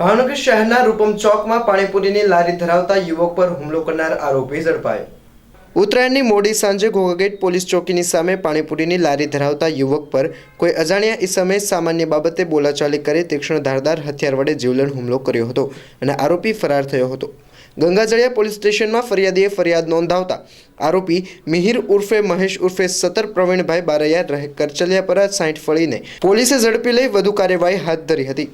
ભાવનગર શહેરના રૂપમ ચોકમાં પાણીપુરીની લારી ધરાવતા યુવક પર હુમલો કરનાર આરોપી ઝડપાયો. ઉત્તરાયણની મોડી સાંજે ઘોઘાગેટ પોલીસ ચોકીની સામે પાણીપુરીની લારી ધરાવતા યુવક પર કોઈ અજાણ્યા ઇસમે સામાન્ય બાબતે બોલાચાલી કરી તીક્ષ્ણ ધારદાર હથિયાર વડે જીવલેણ હુમલો કર્યો હતો અને આરોપી ફરાર થયો હતો. ગંગાજળિયા પોલીસ સ્ટેશનમાં ફરિયાદીએ ફરિયાદ નોંધાવતા આરોપી મિહિર ઉર્ફે મહેશ ઉર્ફે સતર પ્રવીણભાઈ બારૈયા રહે કરચલિયાપરા સાઠ ફળીને પોલીસે ઝડપી લઈ વધુ કાર્યવાહી હાથ ધરી હતી.